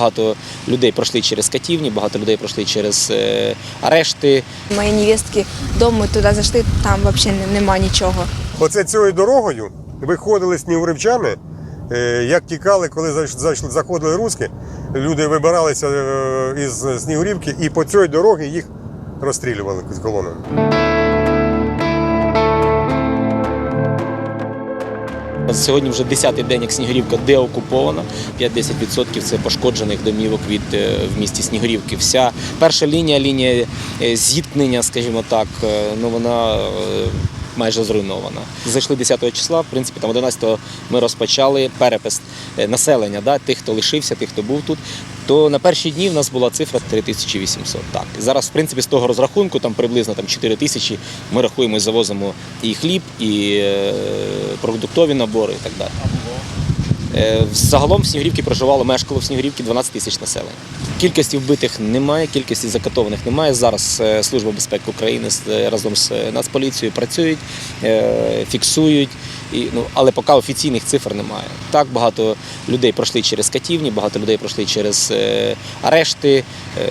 багато людей пройшли через катівні, багато людей пройшли через е, арешти. Моей невестки дом, мы туда зашли, там вообще не- нема нічого. Оце цією дорогою виходили снігурівчани, е, як тікали, коли зайшли, заходили руски, люди вибиралися е, із Снігурівки і по цій дорогі їх розстрілювали з колонами. Сьогодні вже 10-й день, як Снігурівка деокупована. 5-10% це пошкоджених домівок від е, в місті Снігурівки. Вся перша лінія, лінія е, зіткнення, скажімо так, е, ну вона майже зруйнована. Зайшли 10 числа, в принципі, там 11-го ми розпочали перепис е, населення, да, тих, хто лишився, тих, хто був тут. То на перші дні в нас була цифра 3800. Так. Зараз, в принципі, з того розрахунку, там приблизно там, 4 тисячі, ми рахуємо і завозимо і хліб, і е, продуктові набори і так далі. Е, Загалом в Снігурівці проживало, мешкало в Снігурівці 12 тисяч населення. Кількості вбитих немає, кількості закатованих немає. Зараз е, Служба безпеки України е, разом з Нацполіцією працюють, фіксують. І, ну, але поки офіційних цифр немає. Так багато людей пройшли через катівні, багато людей пройшли через е, арешти. Е,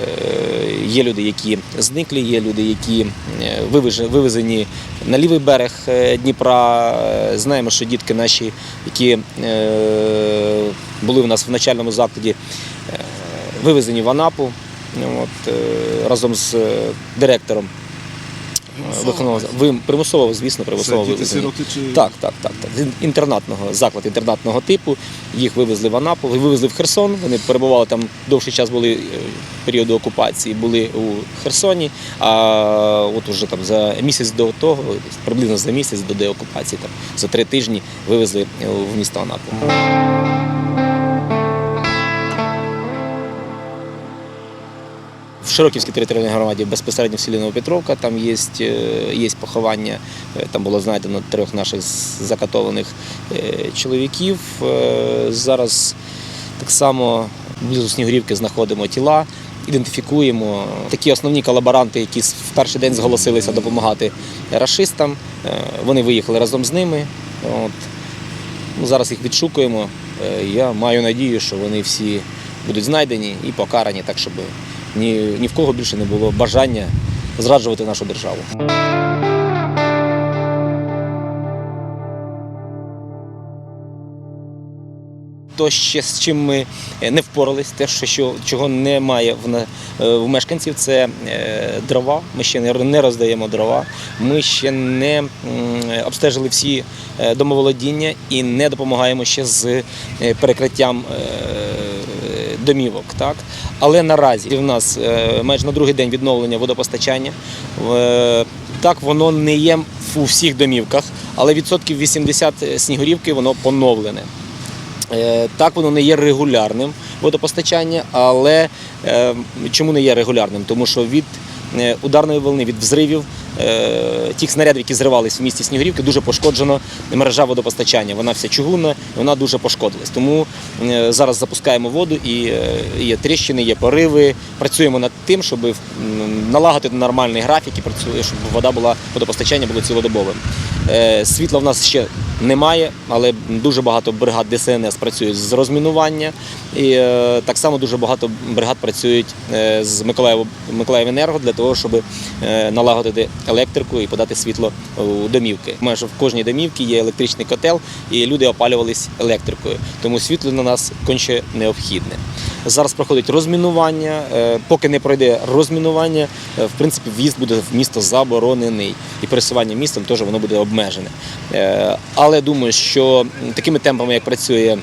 є люди, які зникли, є люди, які е, вивезені на лівий берег е, Дніпра. Е, Знаємо, що дітки наші, які е, були в нас в начальному закладі, е, вивезені в Анапу от, разом з директором. Виховного ви примусово, звісно, примусово Це діти-сироти чи Так, так, так, так. З Інтернатного заклад інтернатного типу. Їх вивезли в Анапу, вивезли в Херсон. Вони перебували там довший час були е, періоду окупації, були у Херсоні. А от уже там за місяць до того, приблизно за місяць до деокупації, там за три тижні вивезли е, в місто Анапу. Широківській територіальній громаді безпосередньо в селі Новопетровка там є, е, є поховання. Е, Там було знайдено трьох наших закатованих е, чоловіків. Зараз так само близько Снігурівки знаходимо тіла. Ідентифікуємо такі основні колаборанти, які в перший день зголосилися допомагати рашистам. Е, Вони виїхали разом з ними. От. Ну, Зараз їх відшукуємо. Я маю надію, що вони всі будуть знайдені і покарані, так щоб ні, ні в кого більше не було бажання зраджувати нашу державу. То ще з чим ми е, не впорались, те, що, чого немає в, е, в мешканців, це е, дрова. Ми ще не, роздаємо дрова. Ми ще не обстежили всі домоволодіння і не допомагаємо ще з перекриттям домівок. Так? Але наразі в нас е, майже на другий день відновлення водопостачання. Е, Так, воно не є у всіх домівках, але відсотків 80 снігурівки воно поновлене. Е, Так, воно не є регулярним водопостачання, але е, чому не є регулярним? Тому що від е, ударної волни, від взривів е, тих снарядів, які зривались в місті Снігурівки, дуже пошкоджено мережа водопостачання. Вона вся чугунна, вона дуже пошкодилась. Тому е, зараз запускаємо воду і е, є тріщини, є пориви. Працюємо над тим, щоб налагодити нормальний графік і працює, щоб вода була водопостачання було цілодобовим. Е, Світла в нас ще немає, але дуже багато бригад ДСНС працюють з розмінування. І е, так само дуже багато бригад працюють е, з Миколаєво, Миколаївенерго для того, щоб е, налагодити електрику і подати світло у домівки. Майже в кожній домівці є електричний котел, і люди опалювались електрикою. Тому світло на нас конче необхідне. Зараз проходить розмінування. Е, Поки не пройде розмінування, е, в принципі, в'їзд буде в місто заборонений і пересування містом теж воно буде обмежене. Е, Але думаю, що такими темпами, як працює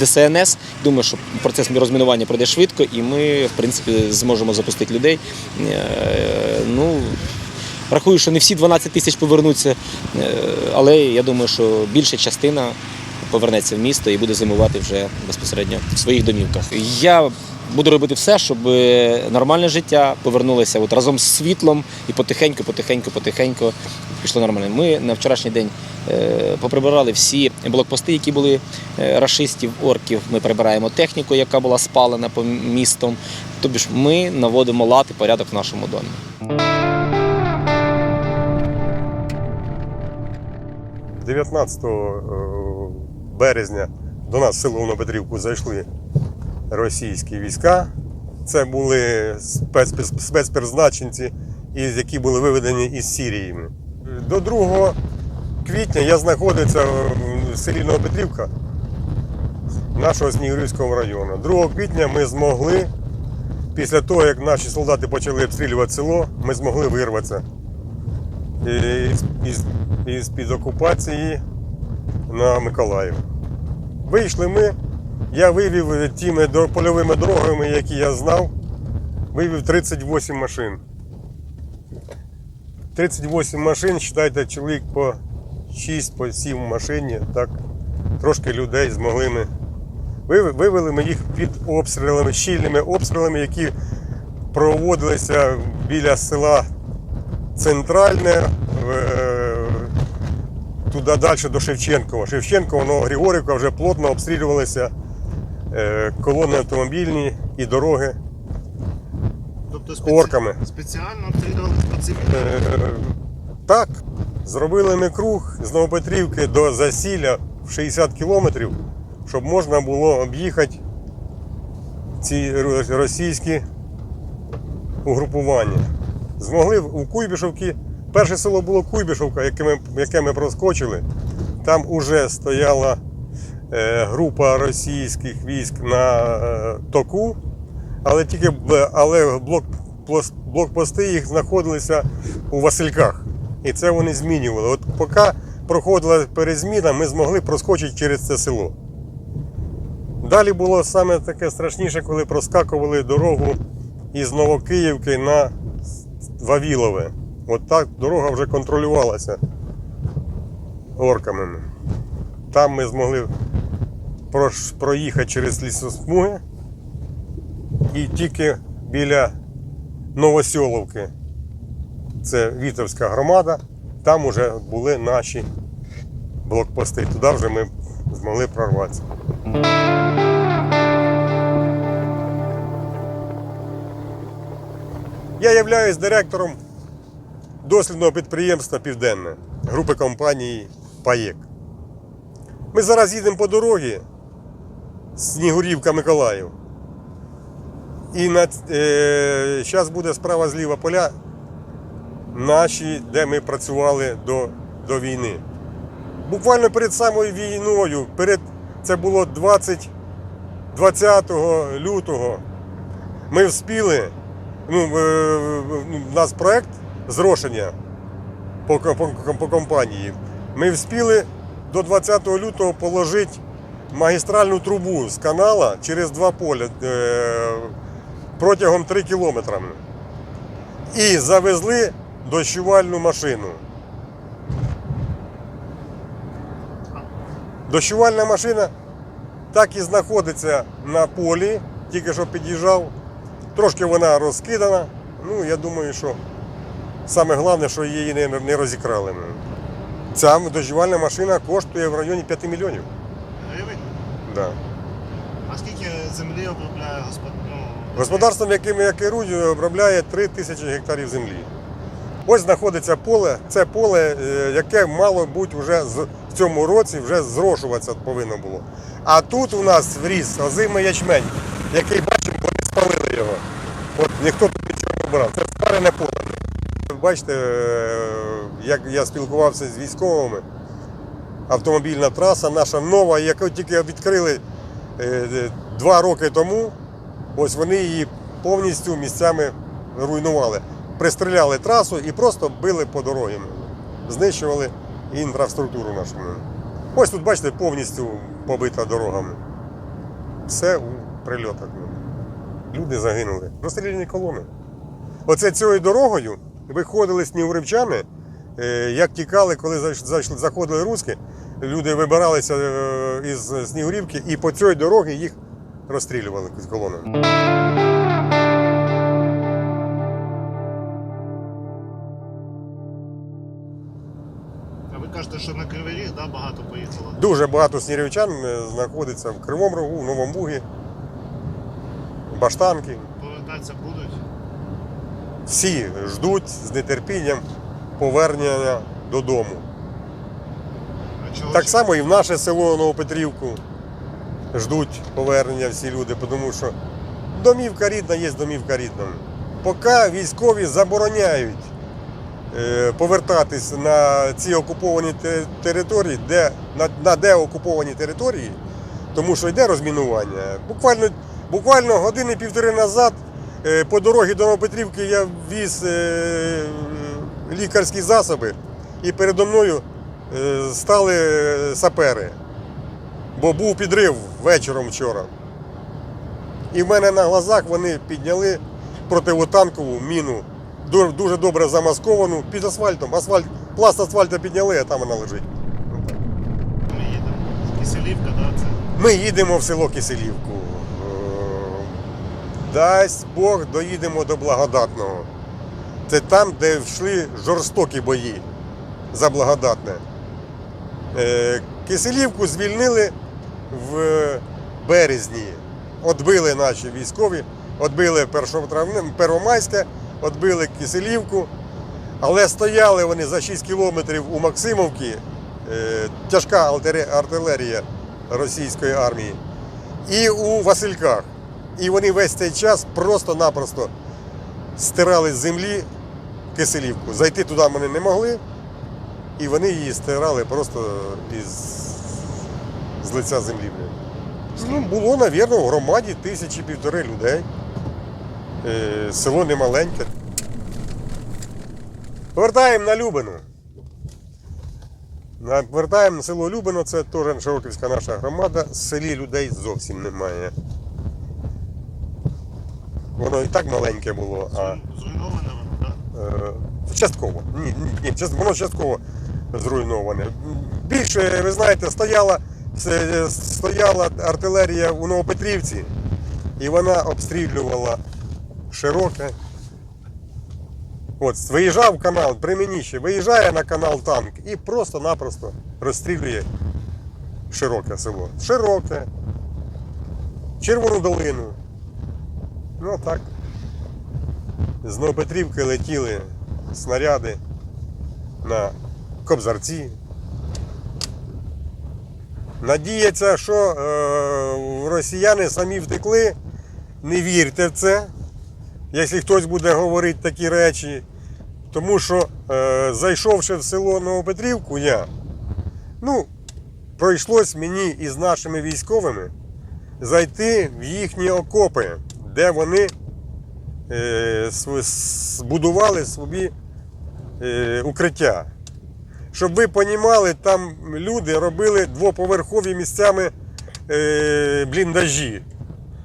ДСНС, думаю, що процес розмінування пройде швидко, і ми, в принципі, зможемо запустити людей. Ну, рахую, що не всі 12 тисяч повернуться, е, але я думаю, що більша частина повернеться в місто і буде зимувати вже безпосередньо в своїх домівках. Я буду робити все, щоб нормальне життя повернулося от разом з світлом і потихеньку, потихеньку, потихеньку пішло нормально. Ми на вчорашній день е, поприбирали всі блокпости, які були е, рашистів, орків. Ми прибираємо техніку, яка була спалена по містом. Тобто ж ми наводимо лад і порядок в нашому домі. – 19 е, березня до нас в село Новопетрівку зайшли російські війська. Це були спец- спецпризначенці, які були виведені із Сірії. До 2 квітня я знаходився в селі Новопетрівка нашого Снігурівського району. 2 квітня ми змогли, після того, як наші солдати почали обстрілювати село, ми змогли вирватися із, під окупації на Миколаїв. Вийшли ми, я вивів тими польовими дорогами, які я знав, вивів 38 машин. 38 машин, вважайте, чоловік по 6 по 7 в машині, так, трошки людей змогли ми. Вивели ми їх під обстрілами, щільними обстрілами, які проводилися біля села Центральне, е, туди далі до Шевченкова. Шевченкова, Новогригорівка вже плотно обстрілювалися е, колони автомобільні і дороги. Тобто Орками. спеціально обстрілювали по цивільним? Е, Так, зробили ми круг з Новопетрівки до засілля в 60 кілометрів, щоб можна було об'їхати ці російські угрупування. Змогли у Куйбішевці. Перше село було Куйбішевка, яке ми, яке ми проскочили. Там уже стояла е, група російських військ на е, току, але тільки але блок, блокпости їх знаходилися у Васильках. І це вони змінювали. От поки проходила перезміна, ми змогли проскочити через це село. Далі було саме таке страшніше, коли проскакували дорогу із Новокиївки на Вавілове. От так дорога вже контролювалася орками. Там ми змогли проїхати через лісосмуги і тільки біля Новосьоловки, це Вітовська громада, там вже були наші блокпости. Туди вже ми змогли прорватися. Я являюсь директором дослідного підприємства Південне групи компанії ПАЄК. Ми зараз їдемо по дорогі Снігурівка Миколаїв. І на, е, зараз буде справа зліва поля наші, де ми працювали до, до війни. Буквально перед самою війною, перед, це було 20, 20 лютого, ми вспіли, ну, е, ну, у нас проєкт зрошення по, по, по компанії. Ми вспіли до 20 лютого положити магістральну трубу з канала через два поля е, протягом 3 кілометри. І завезли дощувальну машину. Дощувальна машина так і знаходиться на полі, тільки що під'їжджав. Трошки вона розкидана. Ну, я думаю, що саме головне, що її не, не розікрали. Ця дощувальна машина коштує в районі 5 мільйонів. Гривень? Да. А скільки землі обробляє господ... ну, Господарством, яким я керую, обробляє 3 тисячі гектарів землі. Ось знаходиться поле. Це поле, е, яке мало бути вже в цьому році вже зрошуватися повинно було. А тут у нас вріс озимий ячмень, який його. От ніхто тут нічого не обирав. Це спалене поле. Бачите, е, як я спілкувався з військовими, автомобільна траса наша нова, яку тільки відкрили е, два роки тому. Ось вони її повністю місцями руйнували. Пристріляли трасу і просто били по дорогам. Знищували інфраструктуру нашу. Ось тут, бачите, повністю побита дорогами. Все у прильотах. Люди загинули. Розстріляні колони. Оце цією дорогою виходили снігурівчани, е, як тікали, коли заходили руски, люди вибиралися е, із Снігурівки і по цій дорогі їх розстрілювали з колонами. Кажете, що на Кривий Ріг да, багато поїхало? Дуже багато снігурівчан е, знаходиться в Кривому Рогу, в Новому Бугі, Баштанки. Повертатися будуть? Всі ждуть з нетерпінням повернення додому. Так само і в наше село Новопетрівку. ждуть повернення всі люди, тому що домівка рідна є домівка рідна. Поки військові забороняють е, повертатись на ці окуповані території, де, на, на деокуповані території, тому що йде розмінування. Буквально, буквально години півтори назад е, по дорозі до Новопетрівки я віз е, лікарські засоби, і передо мною е, стали сапери, бо був підрив вечором вчора. І в мене на глазах вони підняли противотанкову міну, дуже добре замасковану під асфальтом. Асфальт, пласт асфальту підняли, а там вона лежить. Ми їдемо. Киселівка, да, це. Ми їдемо в село Киселівку. Дасть Бог, доїдемо до Благодатного. Це там, де йшли жорстокі бої за благодатне. Е, Киселівку звільнили в березні. Отбили наші військові, отбили Первомайське, отбили Киселівку. Але стояли вони за 6 кілометрів у Максимовці, е, тяжка артилерія російської армії, і у Васильках. І вони весь цей час просто-напросто стирали з землі Киселівку. Зайти туди вони не могли, і вони її стирали просто із з лиця землі. Ну, було, мабуть, в громаді тисячі півтори людей. Е, село немаленьке. Повертаємо на Любину. Повертаємо на село Любино, це теж Широківська наша громада. В селі людей зовсім немає. Воно і так маленьке було, а Зруйноване воно, да? е, частково. Ні, ні, ні, воно частково зруйноване. Більше, ви знаєте, стояла, стояла артилерія у Новопетрівці, і вона обстрілювала широке. От, виїжджав канал, при мені ще, виїжджає на канал танк і просто-напросто розстрілює широке село. Широке. Червону долину. Ну так. З Новопетрівки летіли снаряди на Кобзарці. Надіється, що е, росіяни самі втекли. Не вірте в це, якщо хтось буде говорити такі речі. Тому що, е, зайшовши в село Новопетрівку, я, ну, пройшлось мені із нашими військовими зайти в їхні окопи, де вони е, збудували собі е, укриття. Щоб ви розуміли, там люди робили двоповерхові місцями е, бліндажі.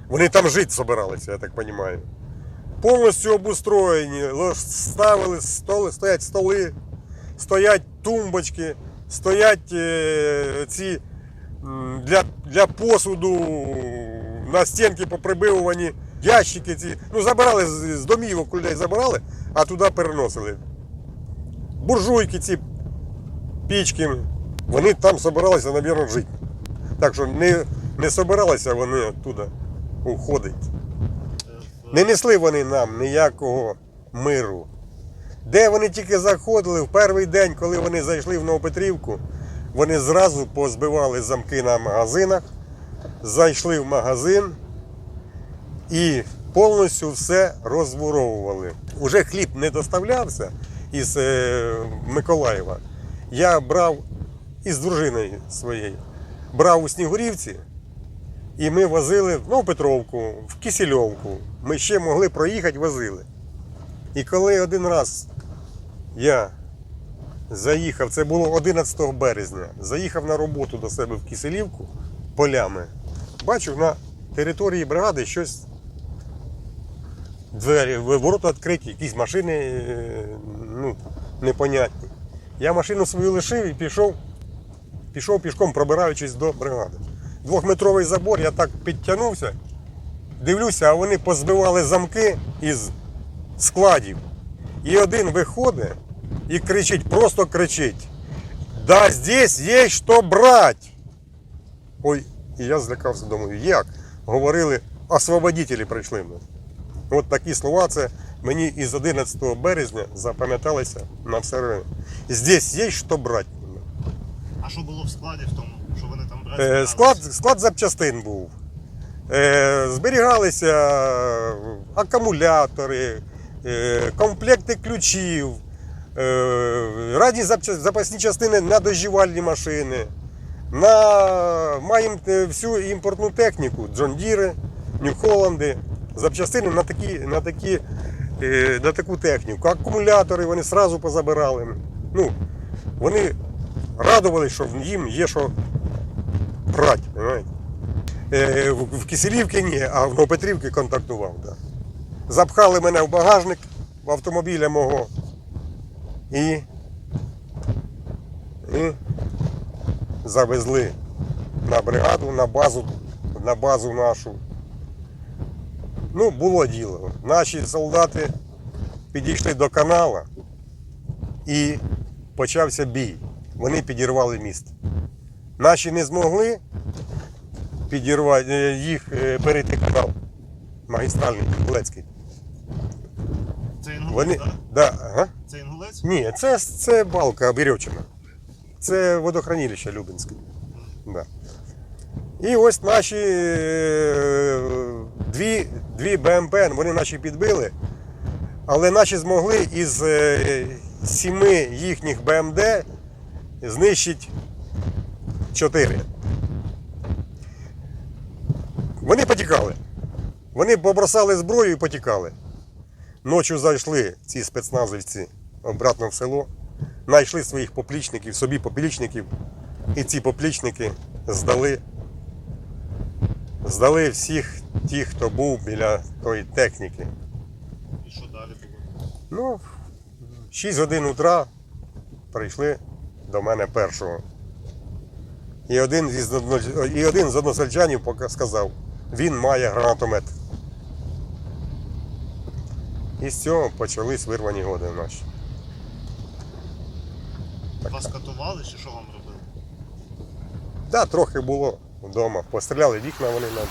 Вони там жити збиралися, я так розумію. Повністю обустроєні, ставили столи, стоять столи, стоять тумбочки, стоять ці для, для посуду на стінки поприбивувані ящики ці. Ну, забирали з, домівок людей забирали, а туди переносили. Буржуйки ці пічки, вони там збиралися, мабуть, жити. Так що не, не збиралися вони оттуда уходити. Не несли вони нам ніякого миру. Де вони тільки заходили в перший день, коли вони зайшли в Новопетрівку, вони зразу позбивали замки на магазинах, зайшли в магазин і повністю все розворовували. Уже хліб не доставлявся із е, Миколаєва. Я брав із дружиною своєю, брав у Снігурівці, і ми возили в Новопетровку, в Кисельовку. Ми ще могли проїхати, возили. І коли один раз я заїхав, це було 11 березня, заїхав на роботу до себе в Киселівку полями, бачу на території бригади щось. Двері, ворота відкриті, якісь машини е, ну, непонятні. Я машину свою лишив і пішов, пішов пішком, пробираючись до бригади. Двохметровий забор, я так підтягнувся, дивлюся, а вони позбивали замки із складів. І один виходить і кричить, просто кричить. Да здесь є що брати. Ой, і я злякався, думаю, як? Говорили, освободителі прийшли. От такі слова це мені із 11 березня запам'яталися на все время. Здесь є що брати. А що було в складі в тому, що вони там брали? Е, Склад, склад запчастин був. Е, Зберігалися акумулятори, е, комплекти ключів, радні запасні частини на доживальні машини. На, маємо всю імпортну техніку, Джон Діри, Нью-Холланди, запчастини на, такі, на, такі, е, на таку техніку. Акумулятори вони одразу позабирали. Ну, вони радувалися, що їм є що брати. понимаєте? Е, в, Киселівці ні, а в Новопетрівці контактував. Да. Запхали мене в багажник в автомобіля мого і, і завезли на бригаду, на базу, на базу нашу. Ну, було діло. Наші солдати підійшли до канала і почався бій. Вони підірвали міст. Наші не змогли підірвати е, їх е, перейти канал магістральний Білецький. Це інгулець, Вони, так? да, ага. Це інгулець? Ні, це, це балка Обірьовчина. Це водохранилище Любинське. Да. І ось наші е, дві, дві БМП, вони наші підбили, але наші змогли із е, сіми їхніх БМД знищити чотири. Вони потікали. Вони побросали зброю і потікали. Ночі зайшли ці спецназовці обратно в село, знайшли своїх поплічників, собі поплічників, і ці поплічники здали, здали всіх тих, хто був біля тої техніки. І що далі було? Ну, 6 годин утра прийшли до мене першого. І один, із, і один з односельчанів сказав, він має гранатомет. І з цього почались вирвані годи наші. Вас катували чи що вам робили? Так, трохи було вдома. Постріляли вікна вони нам.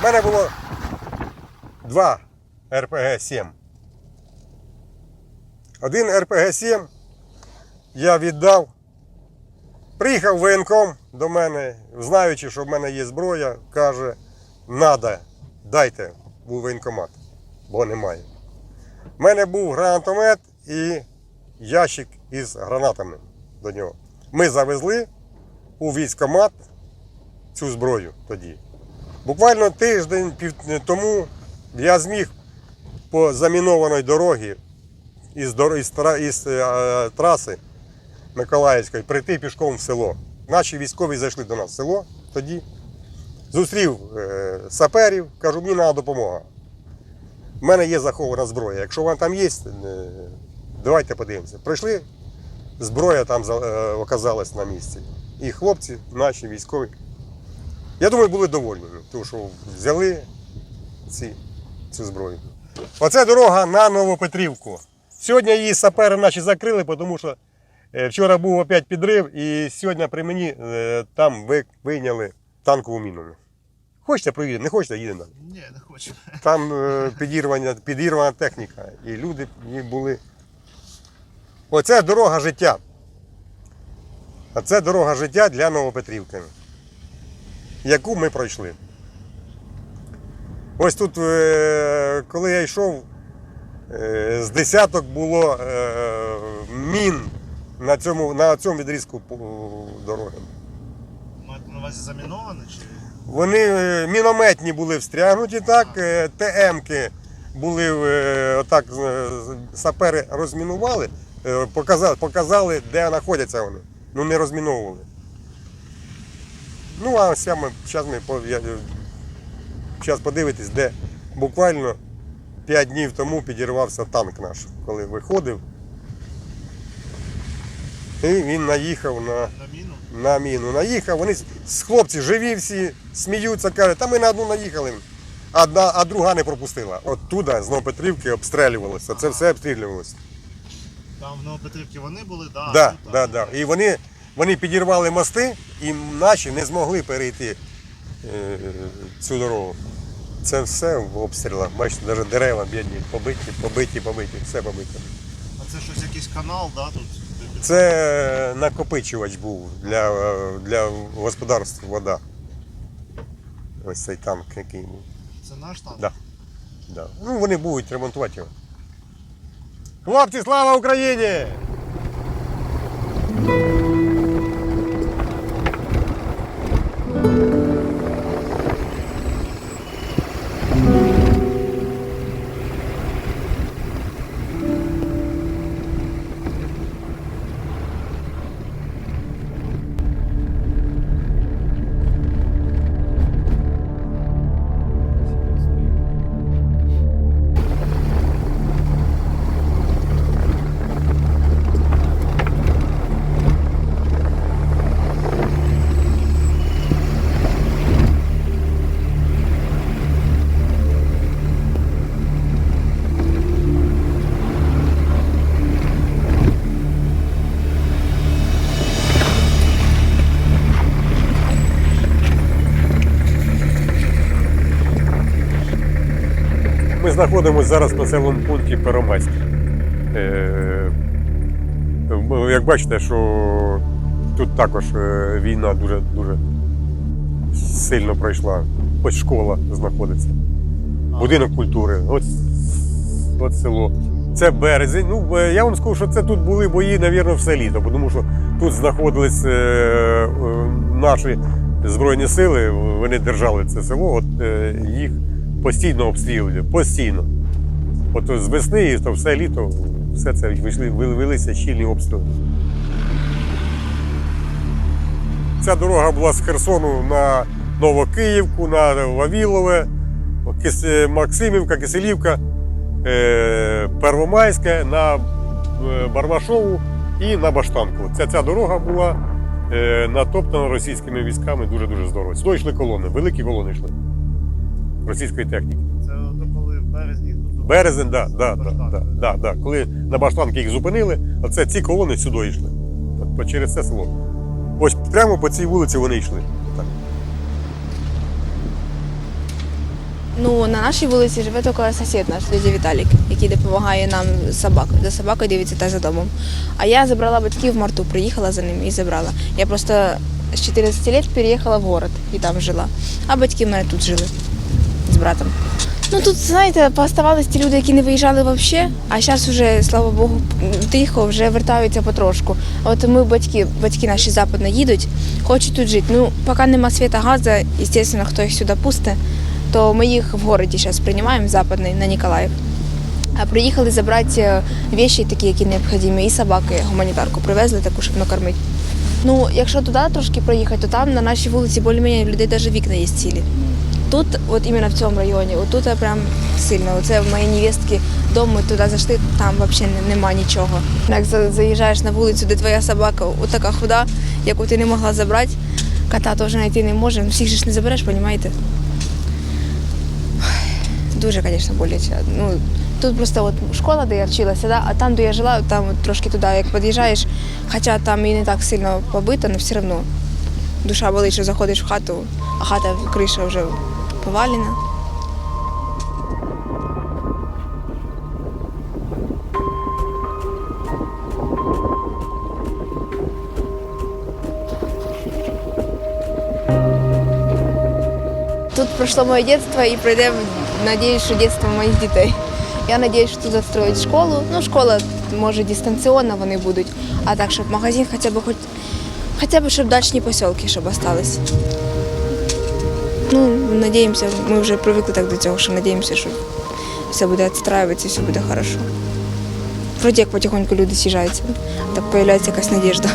У мене було два РПГ-7. Один РПГ-7 я віддав. Приїхав воєнком до мене, знаючи, що в мене є зброя, каже, надо, дайте у воєнкомат, бо немає. У мене був гранатомет і ящик із гранатами до нього. Ми завезли у військкомат цю зброю тоді. Буквально тиждень пів тому я зміг по замінованій дорогі із, із, із е, траси Миколаївської прийти пішком в село. Наші військові зайшли до нас в село тоді. Зустрів е, саперів, кажу, мені треба допомога. У мене є захована зброя. Якщо вам там є, е, давайте подивимося. Прийшли, зброя там е, оказалась на місці. І хлопці, наші військові, я думаю, були довольні, тому що взяли ці, цю зброю. Оце дорога на Новопетрівку. Сьогодні її сапери наші закрили, тому що е, вчора був опять підрив, і сьогодні при мені е, там вийняли танкову міну. Хочете проїдемо, не хочете, їдемо. Ні, не хочу. Там підірвана, підірвана техніка, і люди були. Оце дорога життя. А це дорога життя для Новопетрівки, яку ми пройшли. Ось тут, е, коли я йшов, е, з десяток було е, мін на цьому, на цьому відрізку дороги. Маєте на увазі заміноване чи? Вони мінометні були встрягнуті так, ТМки були отак, сапери розмінували, показали, показали, де знаходяться вони. Ну не розміновували. Ну, а ось ми, зараз ми я, е, зараз подивитись, де буквально 5 днів тому підірвався танк наш, коли виходив. І він наїхав на На міну? на міну наїхав. Вони з хлопці живі всі, сміються, кажуть, та ми на одну наїхали, а, а друга не пропустила. Оттуда, з Новопетрівки, обстрілювалося. Це все обстрілювалося. Там в Новопетрівці вони були, да, Да, а да, да. І вони, вони підірвали мости, і наші не змогли перейти е, цю дорогу. Це все в обстрілах. Бачите, навіть дерева бідні, побиті, побиті, побиті, все побите. А це щось якийсь канал, да, тут? Це накопичувач був для, е, для господарств вода. Ось цей танк, який був. Це наш танк? Да. Да. Ну, вони будуть ремонтувати його. Хлопці, слава Україні! Знаходимося зараз в населеному пункті Первомайськ. Е, ну, Як бачите, що тут також е, війна дуже, дуже сильно пройшла. Ось школа знаходиться. Будинок культури. Ось, ось село. Це березень. Ну, е, я вам скажу, що це тут були бої, мабуть, все літо, тому що тут знаходились наші Збройні сили, вони держали це село, от їх постійно обстрілювали, постійно. От з весни і то все літо, все це вийшли, велися щільні обстріли. Ця дорога була з Херсону на Новокиївку, на Вавілове, Максимівка, Киселівка, е, Первомайське, на е, Барвашову і на Баштанку. Це ця дорога була е, натоптана російськими військами дуже-дуже здорово. Сюди йшли колони, великі колони йшли російської техніки. Це то коли в березні тут Березень, да, да, да, да, да, да. Коли на Баштанки їх зупинили, оце ці колони сюди йшли. От по- через це село. Ось прямо по цій вулиці вони йшли. Так. Ну, на нашій вулиці живе тільки сусід наш, дядя Віталік, який допомагає нам з собакою. За собакою дивиться та за домом. А я забрала батьків в марту, приїхала за ними і забрала. Я просто з 14 років переїхала в город і там жила. А батьки в мене тут жили з братом. Ну тут, знаєте, пооставались ті люди, які не виїжджали взагалі, а зараз вже, слава Богу, тихо, вже вертаються потрошку. От ми батьки, батьки наші западно їдуть, хочуть тут жити. Ну, поки нема світа газу, звісно, хто їх сюди пусте, то ми їх в городі зараз приймаємо западний на Ніколаїв. А приїхали забрати віші такі, які необхідні, і собаки гуманітарку привезли таку, щоб накормити. Ну, якщо туди трошки проїхати, то там на нашій вулиці більш-менш людей навіть вікна є цілі. Тут, от іменно в цьому районі, от тут прям сильно. Оце в моєї невістки дом, ми туди зайшли, там взагалі нема нічого. Як заїжджаєш на вулицю, де твоя собака от така худа, яку ти не могла забрати, кота теж знайти не можемо. Всіх же ж не забереш, розумієте? Дуже, звісно, боляче. Ну, тут просто от школа, де я вчилася, да? а там, де я жила, там от трошки туди, як під'їжджаєш, хоча там і не так сильно побито, але все одно душа болить, що заходиш в хату, а хата криша вже повалена. Тут пройшло моє дитинство і пройде, надіюсь, що дитинство моїх дітей. Я сподіваюся, що тут відстроють школу. Ну, школа може дистанційно вони будуть, а так, щоб магазин хоча б хоч хоча б щоб дачні поселки, чтобы остались. Ну, надіємося, ми вже привикли так до цього, що надіємося, що все буде відстраюватися, все буде добре. Вроді як потихоньку люди з'їжджаються, так з'являється якась надіжда.